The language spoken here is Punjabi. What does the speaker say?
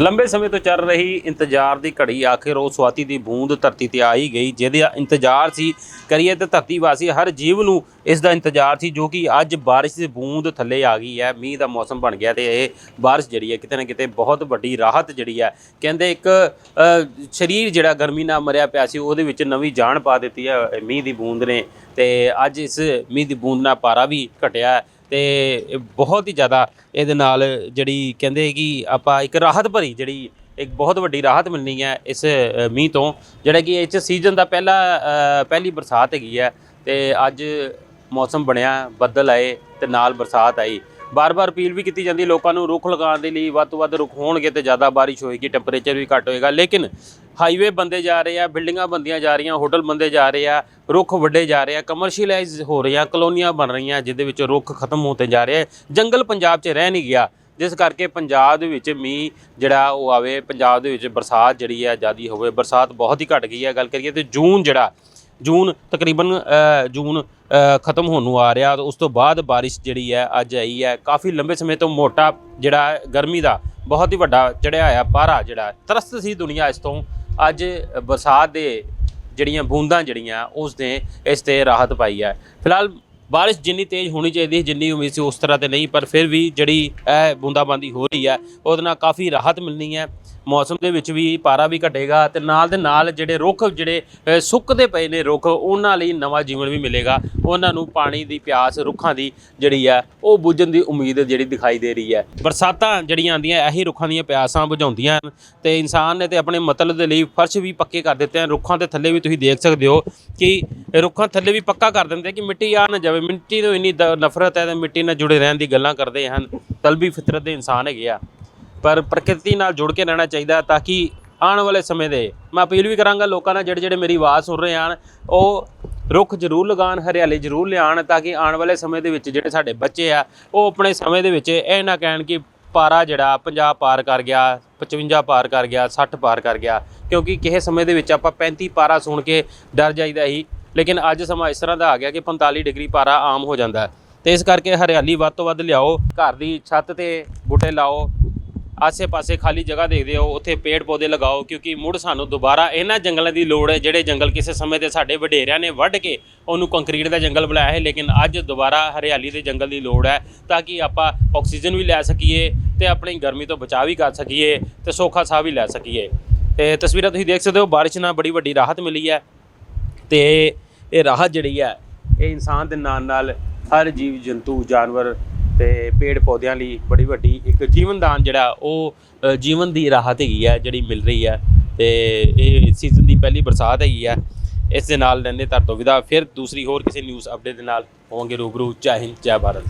ਲੰਬੇ ਸਮੇਂ ਤੋਂ ਚੱਲ ਰਹੀ ਇੰਤਜ਼ਾਰ ਦੀ ਘੜੀ ਆਖਿਰ ਉਹ ਸਵਾਤੀ ਦੀ ਬੂੰਦ ਧਰਤੀ ਤੇ ਆ ਹੀ ਗਈ, ਜਿਹਦੇ ਇੰਤਜ਼ਾਰ ਸੀ, ਕਰੀਏ ਤੇ ਧਰਤੀ ਵਾਸੀ ਹਰ ਜੀਵ ਨੂੰ ਇਸ ਦਾ ਇੰਤਜ਼ਾਰ ਸੀ, ਜੋ ਕਿ ਅੱਜ ਬਾਰਿਸ਼ ਦੀ ਬੂੰਦ ਥੱਲੇ ਆ ਗਈ ਹੈ, ਮੀਂਹ ਦਾ ਮੌਸਮ ਬਣ ਗਿਆ ਤੇ ਇਹ ਬਾਰਿਸ਼ ਜਿਹੜੀ ਹੈ ਕਿਤੇ ਨਾ ਕਿਤੇ ਬਹੁਤ ਵੱਡੀ ਰਾਹਤ ਜਿਹੜੀ ਹੈ। ਕਹਿੰਦੇ ਇੱਕ ਸਰੀਰ ਜਿਹੜਾ ਗਰਮੀ ਨਾਲ ਮਰਿਆ ਪਿਆ ਸੀ, ਉਹਦੇ ਵਿੱਚ ਨਵੀਂ ਜਾਨ ਪਾ ਦਿੱਤੀ ਹੈ ਮੀਂਹ ਦੀ ਬੂੰਦ ਨੇ ਤੇ ਅੱਜ ਇਸ ਮੀਂਹ ਦੀ ਬੂੰਦ ਨਾਲ ਪਾਰਾ ਵੀ ਘਟਿਆ ਹੈ ਤੇ ਬਹੁਤ ਹੀ ਜ਼ਿਆਦਾ ਇਹਦੇ ਨਾਲ ਜਿਹੜੀ ਕਹਿੰਦੇ ਕਿ ਆਪਾਂ ਇੱਕ ਰਾਹਤ ਭਰੀ ਜਿਹੜੀ ਇੱਕ ਬਹੁਤ ਵੱਡੀ ਰਾਹਤ ਮਿਲਣੀ ਹੈ ਇਸ ਮੀਂਹ ਤੋਂ, ਜਿਹੜਾ ਕਿ ਇਸ ਸੀਜ਼ਨ ਦਾ ਪਹਿਲਾ ਪਹਿਲੀ ਬਰਸਾਤ ਹੈਗੀ ਹੈ ਤੇ ਅੱਜ ਮੌਸਮ ਬਣਿਆ, ਬੱਦਲ ਆਏ ਤੇ ਨਾਲ ਬਰਸਾਤ ਆਈ। ਬਾਰ-ਬਾਰ ਅਪੀਲ ਵੀ ਕੀਤੀ ਜਾਂਦੀ ਲੋਕਾਂ ਨੂੰ ਰੁੱਖ ਲਗਾਉਣ ਦੇ ਲਈ ਵੱਧ ਤੋਂ ਵੱਧ ਰੁੱਖ ਹੋਣਗੇ ਤੇ ਜ਼ਿਆਦਾ ਬਾਰਿਸ਼ ਹੋਏਗੀ ਟੈਂਪਰੇਚਰ ਵੀ ਘੱਟ ਹੋਏਗਾ, ਲੇਕਿਨ ਹਾਈਵੇ ਬੰਦੇ ਜਾ ਰਹੇ ਆ ਬਿਲਡਿੰਗਾਂ ਬੰਦੀਆਂ ਜਾ ਰਹੀਆਂ ਹੋਟਲ ਬੰਦੇ ਜਾ ਰਹੇ ਆ, ਰੁੱਖ ਵੱਡੇ ਜਾ ਰਹੇ ਆ ਕਮਰਸ਼ੀਅਲਾਈਜ਼ ਹੋ ਰਹੀਆਂ, ਕਲੋਨੀਆਂ ਬਣ ਰਹੀਆਂ, ਜਿਹਦੇ ਵਿੱਚ ਰੁੱਖ ਖਤਮ ਹੋਤੇ ਜਾ ਰਹੇ ਆ, ਜੰਗਲ ਪੰਜਾਬ 'ਚ ਰਹਿ ਨਹੀਂ ਗਿਆ, ਜਿਸ ਕਰਕੇ ਪੰਜਾਬ ਦੇ ਵਿੱਚ ਮੀਂਹ ਜਿਹੜਾ ਉਹ ਆਵੇ, ਪੰਜਾਬ ਦੇ ਵਿੱਚ ਬਰਸਾਤ ਜਿਹੜੀ ਹੈ ਜ਼ਿਆਦੀ ਹੋਵੇ, ਬਰਸਾਤ ਬਹੁਤ ਹੀ ਘਟ ਗਈ ਹੈ ਗੱਲ ਕਰੀਏ ਤੇ ਜੂਨ ਜਿਹੜਾ, ਜੂਨ ਤਕਰੀਬਨ ਜੂਨ ਖਤਮ ਹੋਣ ਨੂੰ ਆ ਰਿਹਾ ਉਸ ਤੋਂ ਬਾਅਦ ਬਾਰਿਸ਼ ਜਿਹੜੀ ਹੈ, ਅੱਜ ਆਈ ਹੈ। ਕਾਫੀ ਲੰਬੇ ਸਮੇਂ ਤੋਂ ਮੋਟਾ ਜਿਹੜਾ ਗਰਮੀ ਦਾ ਬਹੁਤ ਹੀ ਵੱਡਾ ਚੜਿਆ ਆ ਪਾਰਾ ਜਿਹੜਾ ਤਰਸਤ ਸੀ ਦੁਨੀਆ ਇਸ ਤੋਂ। ਅੱਜ ਬਰਸਾਤ ਦੇ ਜਿਹੜੀਆਂ ਬੂੰਦਾਂ ਜਿਹੜੀਆਂ, ਉਸ ਨੇ ਇਸ ਤੇ ਰਾਹਤ ਪਾਈ ਹੈ। ਫਿਲਹਾਲ ਬਾਰਿਸ਼ ਜਿੰਨੀ ਤੇਜ਼ ਹੋਣੀ ਚਾਹੀਦੀ ਸੀ ਜਿੰਨੀ ਉਮੀਦ ਸੀ ਉਸ ਤਰ੍ਹਾਂ ਤੇ ਨਹੀਂ, ਪਰ ਫਿਰ ਵੀ ਜਿਹੜੀ ਇਹ ਬੂੰਦਾਬਾਂਦੀ ਹੋ ਰਹੀ ਹੈ, ਉਹਦੇ ਨਾਲ ਕਾਫੀ ਰਾਹਤ ਮਿਲਣੀ ਹੈ। ਮੌਸਮ ਦੇ ਵਿੱਚ ਵੀ ਪਾਰਾ ਵੀ ਘਟੇਗਾ ਤੇ ਨਾਲ ਦੇ ਨਾਲ ਜਿਹੜੇ ਰੁੱਖ, ਜਿਹੜੇ ਸੁੱਕਦੇ ਪਏ ਨੇ ਰੁੱਖ, ਉਹਨਾਂ ਲਈ ਨਵਾਂ ਜੀਵਨ ਵੀ ਮਿਲੇਗਾ। ਉਹਨਾਂ ਨੂੰ ਪਾਣੀ ਦੀ ਪਿਆਸ, ਰੁੱਖਾਂ ਦੀ ਜਿਹੜੀ ਹੈ, ਉਹ ਬੁੱਝਣ ਦੀ ਉਮੀਦ ਜਿਹੜੀ ਦਿਖਾਈ ਦੇ ਰਹੀ ਹੈ। ਬਰਸਾਤਾਂ ਜਿਹੜੀਆਂ ਆਉਂਦੀਆਂ, ਇਹੀ ਰੁੱਖਾਂ ਦੀਆਂ ਪਿਆਸਾਂ ਬੁਝਾਉਂਦੀਆਂ ਹਨ ਤੇ ਇਨਸਾਨ ਨੇ ਤੇ ਆਪਣੇ ਮਤਲਬ ਦੇ ਲਈ ਫਰਸ਼ ਵੀ ਪੱਕੇ ਕਰ ਦਿੱਤੇ ਹਨ। ਰੁੱਖਾਂ ਦੇ ਥੱਲੇ ਵੀ ਤੁਸੀਂ ਦੇਖ ਸਕਦੇ ਹੋ ਕਿ ਰੁੱਖਾਂ ਥੱਲੇ ਵੀ ਪੱਕਾ ਕਰ ਦਿੰਦੇ ਕਿ ਮਿੱਟੀ ਆ ਨਾ ਜਾਵੇ। ਮਿੱਟੀ ਤੋਂ ਇੰਨੀ ਦ- ਨਫ਼ਰਤ ਹੈ ਤੇ ਮਿੱਟੀ ਨਾਲ ਜੁੜੇ ਰਹਿਣ ਦੀ ਗੱਲਾਂ ਕਰਦੇ ਹਨ, ਤਲਬੀ ਫਿਤਰਤ ਦੇ ਇਨਸਾਨ ਹੈਗੇ ਆ। ਪਰ ਪ੍ਰਕਿਰਤੀ ਨਾਲ ਜੁੜ ਕੇ ਰਹਿਣਾ ਚਾਹੀਦਾ ਤਾਂ ਕਿ ਆਉਣ ਵਾਲੇ ਸਮੇਂ ਦੇ, ਮੈਂ ਅਪੀਲ ਵੀ ਕਰਾਂਗਾ ਲੋਕਾਂ ਨਾਲ ਜਿਹੜੇ ਜਿਹੜੇ ਮੇਰੀ ਆਵਾਜ਼ ਸੁਣ ਰਹੇ ਹਨ, ਉਹ ਰੁੱਖ ਜ਼ਰੂਰ ਲਗਾਉਣ, ਹਰਿਆਲੀ ਜ਼ਰੂਰ ਲਿਆਉਣ ਤਾਂ ਕਿ ਆਉਣ ਵਾਲੇ ਸਮੇਂ ਦੇ ਵਿੱਚ ਜਿਹੜੇ ਸਾਡੇ ਬੱਚੇ ਆ, ਉਹ ਆਪਣੇ ਸਮੇਂ ਦੇ ਵਿੱਚ ਇਹ ਨਾ ਕਹਿਣ ਕਿ ਪਾਰਾ ਜਿਹੜਾ 50 ਪਾਰ ਕਰ ਗਿਆ 55 ਪਾਰ ਕਰ ਗਿਆ 60 ਪਾਰ ਕਰ ਗਿਆ, ਕਿਉਂਕਿ ਕਿਸੇ ਸਮੇਂ ਦੇ ਵਿੱਚ ਆਪਾਂ 35 ਪਾਰਾ ਸੁਣ ਕੇ ਡਰ ਜਾਈਦਾ ਸੀ। ਲੇਕਿਨ ਅੱਜ ਸਮਾਂ ਇਸ ਤਰ੍ਹਾਂ ਦਾ ਆ ਗਿਆ ਕਿ 45 ਡਿਗਰੀ ਪਾਰਾ ਆਮ ਹੋ ਜਾਂਦਾ ਹੈ। ਤੇ ਇਸ ਕਰਕੇ ਹਰਿਆਲੀ ਵੱਧ ਤੋਂ ਵੱਧ ਲਿਆਓ, ਘਰ ਦੀ ਛੱਤ ਤੇ ਬੂਟੇ ਲਾਓ, ਆਸੇ-ਪਾਸੇ ਖਾਲੀ ਜਗ੍ਹਾ ਦੇਖਦੇ ਹੋ, ਉੱਥੇ ਪੇੜ ਪੌਦੇ ਲਗਾਓ, ਕਿਉਂਕਿ ਮੁੜ ਸਾਨੂੰ ਦੁਬਾਰਾ ਇਹਨਾਂ ਜੰਗਲਾਂ ਦੀ ਲੋੜ ਹੈ, ਜਿਹੜੇ ਜੰਗਲ ਕਿਸੇ ਸਮੇਂ ਤੇ ਸਾਡੇ ਵਡੇਰਿਆਂ ਨੇ ਵੱਢ ਕੇ ਉਹਨੂੰ ਕੰਕਰੀਟ ਦਾ ਜੰਗਲ ਬਣਾਇਆ ਹੈ, ਲੇਕਿਨ ਅੱਜ ਦੁਬਾਰਾ ਹਰਿਆਲੀ ਦੇ ਜੰਗਲ ਦੀ ਲੋੜ ਹੈ ਤਾਂ ਕਿ ਆਪਾਂ ਆਕਸੀਜਨ ਵੀ ਲੈ ਸਕੀਏ ਤੇ ਆਪਣੀ ਗਰਮੀ ਤੋਂ ਬਚਾਅ ਵੀ ਕਰ ਸਕੀਏ ਤੇ ਸੌਖਾ ਸਾਹ ਵੀ ਲੈ ਸਕੀਏ। ਤੇ ਤਸਵੀਰਾਂ ਤੁਸੀਂ ਦੇਖ ਸਕਦੇ ਹੋ, ਬਾਰਿਸ਼ ਨਾਲ ਬੜੀ ਵੱਡੀ ਰਾਹਤ ਮਿਲੀ ਹੈ। ਤੇ ਇਹ ਰਾਹਤ ਜਿਹੜੀ ਹੈ, ਇਹ ਇਨਸਾਨ ਦੇ ਨਾਲ ਨਾਲ ਹਰ ਜੀਵ, ਜੰਤੂ, ਜਾਨਵਰ ਤੇ ਪੇੜ ਪੌਦਿਆਂ ਲਈ ਬੜੀ ਵੱਡੀ ਇੱਕ ਜੀਵਨਦਾਨ ਜਿਹੜਾ, ਉਹ ਜੀਵਨ ਦੀ ਰਾਹਤ ਹੈਗੀ ਹੈ, ਜਿਹੜੀ ਮਿਲ ਰਹੀ ਹੈ ਤੇ ਇਹ ਸੀਜ਼ਨ ਦੀ ਪਹਿਲੀ ਬਰਸਾਤ ਹੈਗੀ ਹੈ। ਇਸ ਦੇ ਨਾਲ ਲੈਂਦੇ ਧਰ ਤੋਂ ਵਿਦਾ। ਫਿਰ ਦੂਸਰੀ ਹੋਰ ਕਿਸੇ ਨਿਊਜ਼ ਅਪਡੇਟ ਦੇ ਨਾਲ ਹੋਵਾਂਗੇ ਰੂਬਰੂ। ਜੈ ਹਿੰਦ, ਜੈ ਭਾਰਤ।